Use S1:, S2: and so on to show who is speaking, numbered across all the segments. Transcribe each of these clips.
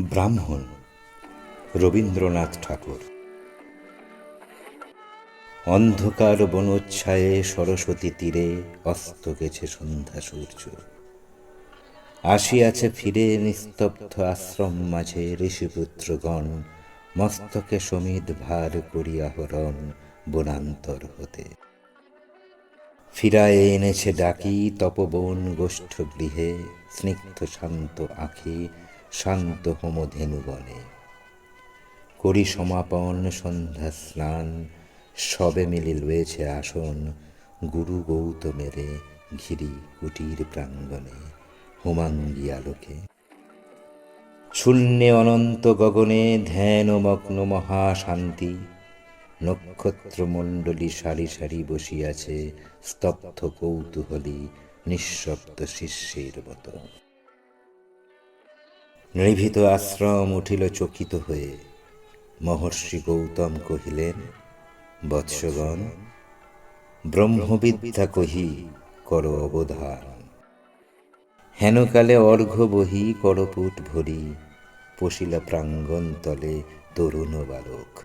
S1: ব্রাহ্মণ, রবীন্দ্রনাথ ঠাকুর। অন্ধকার বনোচ্ছায়ে সরস্বতী তীরে অস্ত গেছে সন্ধ্যা সূর্য। আসিয়াছে ফিরে নিস্তব্ধ আশ্রম মাঝে ঋষিপুত্রগণ, মস্তকে সমিত ভার করিয়া হরণ বনান্তর হতে। ফিরায়ে এনেছে ডাকি তপবন গোষ্ঠ গৃহে স্নিগ্ধ শান্ত আখি শান্ত হোমধেনুবনে করি সমাপন, সন্ধ্যা স্নান, সবে মিলি লয়েছে আসন, গুরু গৌতমেরে ঘিরি কুটির প্রাঙ্গণে, হোমাঙ্গি আলোকে। শূন্যে অনন্ত গগনে ধ্যান মগ্ন মহাশান্তি, নক্ষত্রমণ্ডলী সারি সারি বসিয়াছে স্তব্ধ কৌতূহলী নিঃশব্দ শিষ্যের মতো। নিভৃত আশ্রম উঠিল চকিত হয়ে। মহর্ষি গৌতম কহিলেন, বৎসগণ, ব্রহ্মবিদ্যা কহি কর অবধান হেনকালে অর্ঘ্য বহি করপুট ভরি, পশিলা প্রাঙ্গণ তলে তরুণ বালক।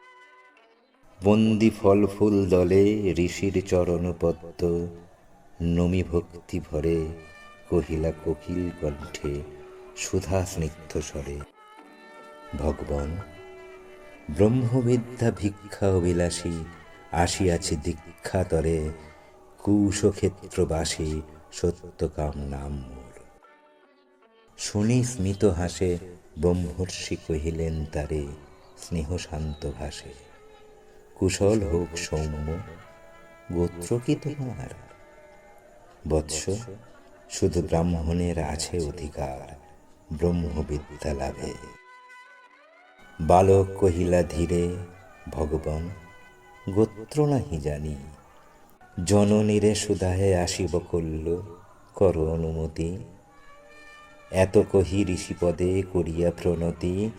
S1: বন্দি ফল ফুল দলে ঋষির চরণ পদ্ম, নমি ভক্তি ভরে কহিলা কোকিল কণ্ঠে সুধা স্নিগ্ধ স্বরে, ভগবান, ব্রহ্মবিদ্যা ভিক্ষা অবিলাসী আসিয়াছে দীক্ষাতরে কুশক্ষেত্রবাসী সত্যকাম নাম মোর শুনি স্মিত হাসে ব্রহ্মর্ষি কহিলেন তারে স্নেহ শান্ত ভাসে। কুশল হোক সৌম্য, গোত্র কি তোমার? বৎস, শুধু ব্রাহ্মণের আছে অধিকার। ব্রহ্মবিদ্যা লাভে। বালক কহিলা, ধীরে, ভগবান, গোত্র নাহি জানি। জননীরে সুদাহে আসিব করল কর অনুমতি। এত কহি ঋষিপদে করিয়া প্রণতি।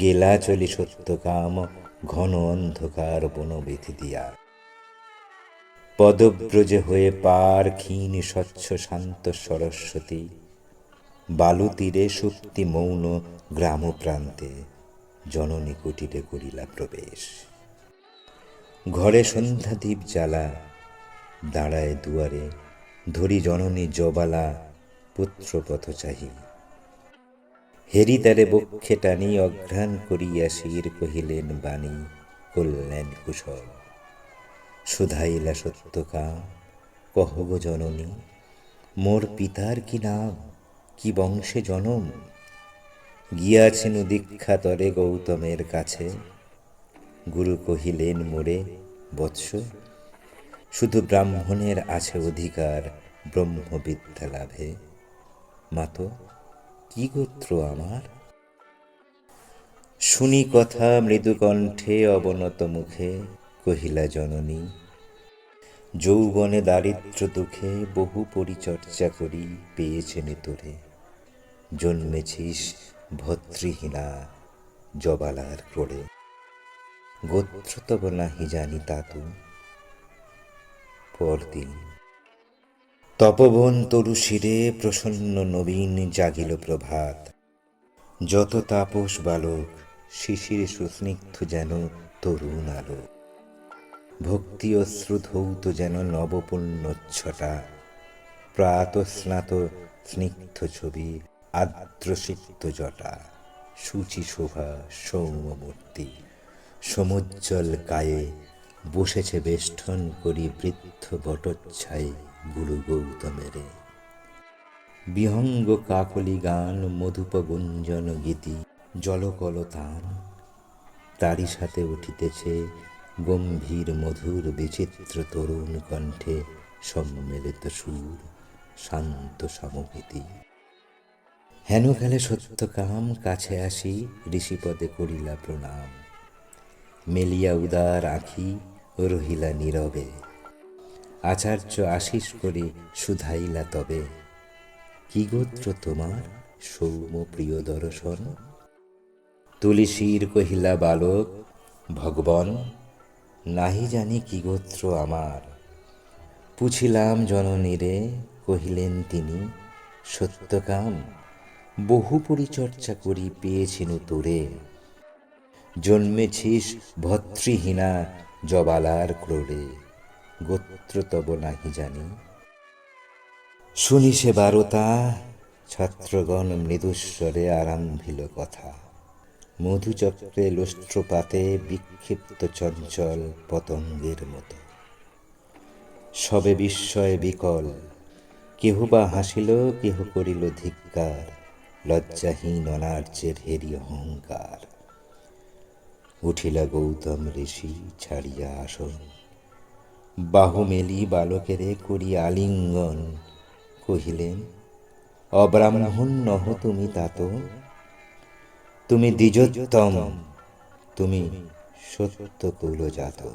S1: গেলা চলি সত্যকাম ঘন অন্ধকার বনবেথি দিয়া। পদব্রজে হয়ে পার ক্ষীণ স্বচ্ছ শান্ত সরস্বতী। বালু তীরে সুপ্তি মৌন গ্রাম প্রান্তে জননী কুটিরে করিলা প্রবেশ। ঘরে সন্ধ্যা দ্বীপ জ্বালা, দাঁড়ায় দুয়ারে ধরি জননী জবালা পুত্র পথ চাহি। হেরি তারে বক্ষে টানি, অঘ্রাণ করিয়া শির কহিলেন, বাণী কল্যাণ কুশল, সুধাইলা সত্যকাম। কহ গো জননী, মোর পিতার কি নাম? কি বংশে জনম? গিয়াছেন দীক্ষা তরে গৌতমের কাছে। গুরু কহিলেন, মোরে, বৎস, শুধু ব্রাহ্মণের আছে অধিকার, ব্রহ্মবিদ্যা লাভে। মাতো কি গোত্র আমার? শুনি কথা মৃদুকণ্ঠে অবনত মুখে, কহিলা জননী, যৌবনে দারিদ্র দুঃখে বহু পরিচর্যা করি, পেয়েছেন তোরে। জন্মেছিস ভদ্রহীনা জবালার ক্রোড়ে। গোত্র তব নাহি জানি তাতু পরদিন। তপবন তরু শিরে প্রসন্ন নবীন জাগিল প্রভাত। যত তাপস বালক, শিশির সুস্নিগ্ধ যেন তরুণ আলো। ভক্তি অশ্রু ধৌত যেন নবপুণ্যচ্ছটা প্রাত স্নাত স্নিগ্ধ ছবি আদ্রসিক্ত জটা, সূচি শোভা সৌম্যমূর্তি, সমুজ্জ্বল কায়ে বসেছে বেষ্টন করি বৃদ্ধ বটচ্ছায় গুরু গৌতমেরে। বিহঙ্গ কাকলি গান মধুপ গুঞ্জন গীতি, জলকল তান তারই সাথে উঠিতেছে গম্ভীর মধুর বিচিত্র তরুণ কণ্ঠে সম্মিলিত সুর, শান্ত সমভীতি হেন খেলে সত্যকাম কাছে আসি ঋষিপদে করিলা প্রণাম। মেলিয়া উদার আঁখি রহিলা নীরবে। আচার্য আশিস করে সুধাইলা তবে। কি গোত্র তোমার, সৌম প্রিয় দর্শন? তুলিসীর কহিলা বালক, ভগবন, নাহি জানি কি গোত্র আমার। পুছিলাম জননীরে, কহিলেন তিনি সত্যকাম বহু পরিচর্যা করি পেয়েছিনু তোরে। জন্মেছিস ভর্তৃহীনা জবালার ক্রোড়ে, গোত্র তব নাহি জানি। শুনি সে বারতা ছাত্রগণ মৃদুস্বরে আরম্ভিল কথা। মধুচক্রে লোষ্ট্রপাতে বিক্ষিপ্ত চঞ্চল পতঙ্গের মতো। সবে বিস্ময়ে বিকল কেহ বা হাসিল, কেহ করিল ধিক্কার। লজ্জাহীন অনার্যের হেরি অহংকার। উঠিলা গৌতম ঋষি, ছাড়িয়া আসন। বাহু মেলি বালকেরে করি আলিঙ্গন। কহিলেন, অব্রাহ্মণ নহ তুমি তাত। তুমি দ্বিজোত্তম, তুমি সত্য কুলজাত